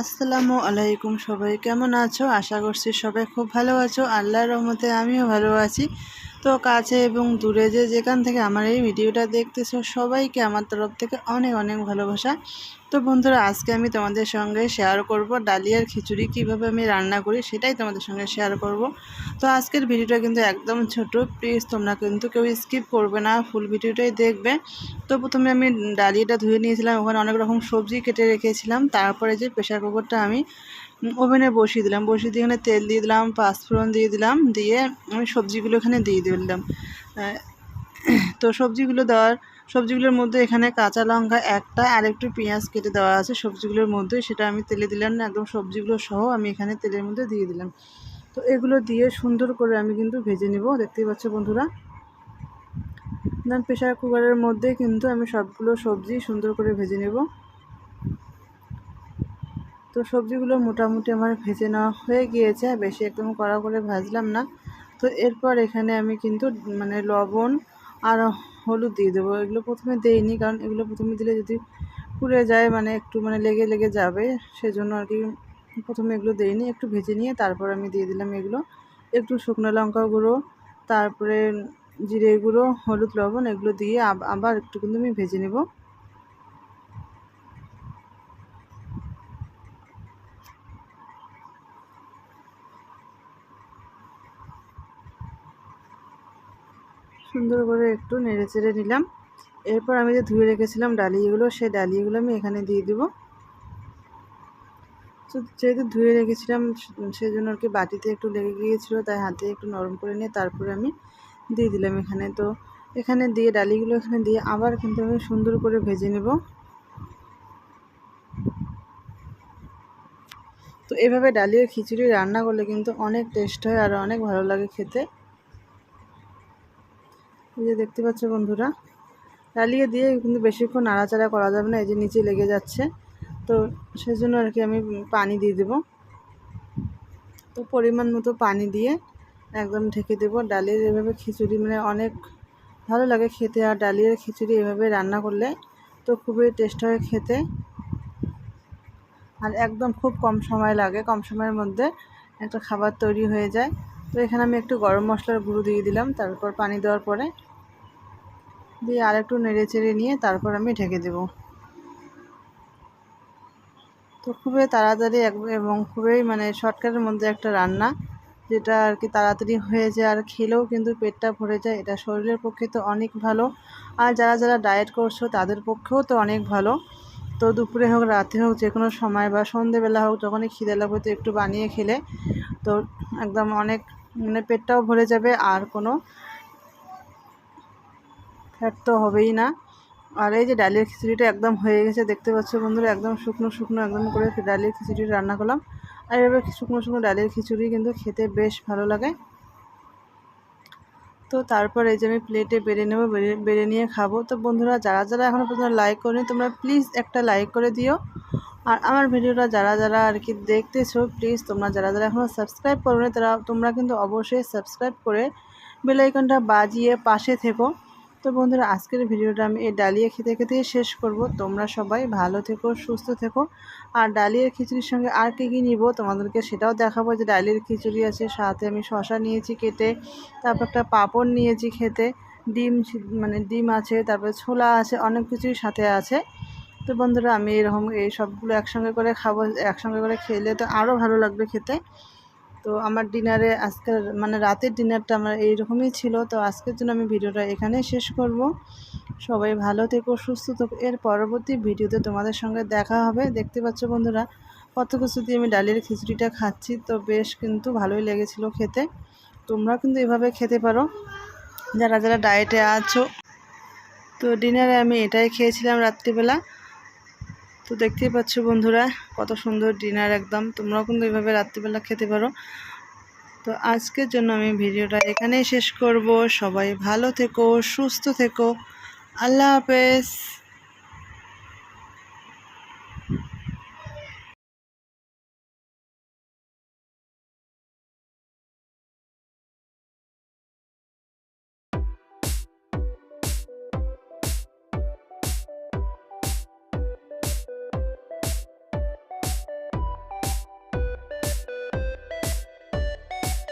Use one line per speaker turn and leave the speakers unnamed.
আসসালামু আলাইকুম সবাই, কেমন আছো? আশা করছি সবাই খুব ভালো আছো। আল্লাহর রহমতে আমিও ভালো আছি। তো কাছে এবং দূরে যে যেখান থেকে আমার এই ভিডিওটা দেখতেছো, সবাইকে আমার তরফ থেকে অনেক অনেক ভালোবাসা। তো বন্ধুরা, আজকে আমি তোমাদের সঙ্গে শেয়ার করব ডালিয়ার খিচুড়ি কীভাবে আমি রান্না করি সেটাই তোমাদের সঙ্গে শেয়ার করব। তো আজকের ভিডিওটা কিন্তু একদম ছোট প্লিজ তোমরা কিন্তু কেউ স্কিপ করবে না ফুল ভিডিওটাই দেখবে। তো প্রথমে আমি ডালিয়াটা ধুয়ে নিয়েছিলাম, ওখানে অনেক রকম সবজি কেটে রেখেছিলাম, তারপরে যে প্রেশার কুকারটা আমি ওভেনে বসিয়ে দিলাম, বসিয়ে দিয়ে তেল দিয়ে দিলাম, পাঁচফোড়ন দিয়ে দিলাম, দিয়ে আমি সবজিগুলো এখানে দিয়ে দিলাম। তো সবজিগুলো দেওয়ার সবজিগুলোর মধ্যে এখানে কাঁচা লঙ্কা একটা, আর একটু পেঁয়াজ কেটে দেওয়া আছে সবজিগুলোর মধ্যে। সেটা আমি তেলে দিলাম না, একদম সবজিগুলো সহ আমি এখানে তেলের মধ্যে দিয়ে দিলাম। তো এগুলো দিয়ে সুন্দর করে আমি কিন্তু ভেজে নেব, দেখতেই পাচ্ছ বন্ধুরা। দেন প্রেশার কুকারের মধ্যে কিন্তু আমি সবগুলো সবজি সুন্দর করে ভেজে নেব। তো সবজিগুলো মোটামুটি আমার ভেজে নেওয়া হয়ে গিয়েছে বেশি একদম কড়া করে ভাজলাম না। তো এরপর এখানে আমি কিন্তু মানে লবণ আর হলুদ দিয়ে দেবো। এগুলো প্রথমে দেইনি, কারণ এগুলো প্রথমে দিলে যদি পুড়ে যায় মানে একটু মানে লেগে লেগে যাবে, সেজন্য আর কি প্রথমে এগুলো দেইনি, একটু ভেজে নিয়ে তারপর আমি দিয়ে দিলাম এগুলো। একটু শুকনো লঙ্কা গুঁড়ো, তারপরে জিরে গুঁড়ো, হলুদ লবণ এগুলো দিয়ে আবার একটু কিন্তু আমি ভেজে নেব। সুন্দর করে একটু নেড়ে চেড়ে নিলাম। এরপর আমি যে ধুয়ে রেখেছিলাম ডালিগুলো, সেই ডালিগুলো আমি এখানে দিয়ে দেবো। তো যেহেতু ধুয়ে রেখেছিলাম সেই জন্য আর কি বাটিতে একটু লেগে গিয়েছিল, তাই হাতে একটু নরম করে নিয়ে তারপরে আমি দিয়ে দিলাম এখানে। তো এখানে দিয়ে, ডালিগুলো এখানে দিয়ে আবার কিন্তু আমি সুন্দর করে ভেজে নেব। তো এভাবে ডালির খিচুড়ি রান্না করলে কিন্তু অনেক টেস্ট হয় আর অনেক ভালো লাগে খেতে। যে দেখতে পাচ্ছ বন্ধুরা ডালিয়ে দিয়ে কিন্তু বেশিক্ষণ নাড়াচাড়া করা যাবে না, এই যে নিচে লেগে যাচ্ছে। তো সেজন্য আর কি আমি পানি দিয়ে দেব। তো পরিমাণ মতো পানি দিয়ে একদম ঢেকে দেবো। ডালের এভাবে খিচুড়ি মানে অনেক ভালো লাগে খেতে, আর ডালিয়ার খিচুড়ি এভাবে রান্না করলে তো খুবই টেস্ট হয় খেতে। আর একদম খুব কম সময় লাগে, কম সময়ের মধ্যে একটা খাবার তৈরি হয়ে যায়। তো এখানে আমি একটু গরম মশলার গুঁড়ো দিয়ে দিলাম, তারপর পানি দেওয়ার পরে দিয়ে আর একটু নেড়ে চেড়ে নিয়ে তারপর আমি ঢেকে দেব। তো খুবই তাড়াতাড়ি এবং খুবই মানে শর্টকাটের মধ্যে একটা রান্না, যেটা আর কি তাড়াতাড়ি হয়ে যায় আর খেলেও কিন্তু পেটটা ভরে যায়, এটা শরীরের পক্ষে তো অনেক ভালো। আর যারা যারা ডায়েট করছ তাদের পক্ষেও তো অনেক ভালো। তো দুপুরে হোক, রাতে হোক, যে কোনো সময় বা সন্ধেবেলা হোক, যখনই খিদে লাগবে তো একটু বানিয়ে খেলে। তো একদম অনেক মানে পেটটাও ভরে যাবে, আর কোনো ফ্যাট তো হবেই না। আর এই যে ডালের খিচুড়িটা একদম হয়ে গেছে, দেখতে পাচ্ছ বন্ধুরা, একদম শুকনো শুকনো একদম করে ডালের খিচুড়ি রান্না করলাম। আর এভাবে শুকনো শুকনো ডালের খিচুড়ি কিন্তু খেতে বেশ ভালো লাগে। তো তারপর এই যে আমি প্লেটে বেড়ে নেব, বেড়ে নিয়ে খাব। তো বন্ধুরা, যারা যারা এখনও পর্যন্ত লাইক করেনি, তোমরা প্লিজ একটা লাইক করে দিও। আর আমার ভিডিওটা যারা যারা আর কি দেখতেছো প্লিজ তোমরা যারা যারা এখনও সাবস্ক্রাইব করবে তারা তোমরা কিন্তু অবশ্যই সাবস্ক্রাইব করে বেলাইকনটা বাজিয়ে পাশে থেকো। তো বন্ধুরা, আজকের ভিডিওটা আমি এই ডালিয়া খেতে খেতে শেষ করব। তোমরা সবাই ভালো থেকো, সুস্থ থেকো। আর ডালিয়ার খিচুড়ির সঙ্গে আর কী কী নিব তোমাদেরকে সেটাও দেখাবো যে ডালিয়ার খিচুড়ি আছে, সাথে আমি শশা নিয়েছি কেটে, তারপর একটা পাঁপড় নিয়েছি খেতে, ডিম মানে ডিম আছে, তারপরে ছোলা আছে, অনেক কিছুই সাথে আছে। তো বন্ধুরা, আমি এরকম এই সবগুলো একসঙ্গে করে খাব, একসঙ্গে করে খেলে তো আরও ভালো লাগবে খেতে। তো আমার ডিনারে আজকের মানে রাতের ডিনারটা আমার এইরকমই ছিল। তো আজকের জন্য আমি ভিডিওটা এখানে শেষ করব। সবাই ভালো থেকো, সুস্থ থেকো। এর পরবর্তী ভিডিওতে তোমাদের সঙ্গে দেখা হবে। দেখতে পাচ্ছ বন্ধুরা, কত কিছু দিয়ে আমি ডালের খিচুড়িটা খাচ্ছি। তো বেশ কিন্তু ভালোই লেগেছিলো খেতে। তোমরা কিন্তু এভাবে খেতে পারো। যারা যারা ডায়েটে আছো, তো ডিনারে আমি এটাই খেয়েছিলাম রাত্রিবেলা। তো দেখতেই পাচ্ছ বন্ধুরা, কত সুন্দর ডিনার একদম। তোমরাও কিন্তু এইভাবে রাত্রিবেলা খেতে পারো। তো আজকের জন্য আমি ভিডিওটা এখানেই শেষ করব। সবাই ভালো থেকো, সুস্থ থেকো। আল্লাহ হাফেজ।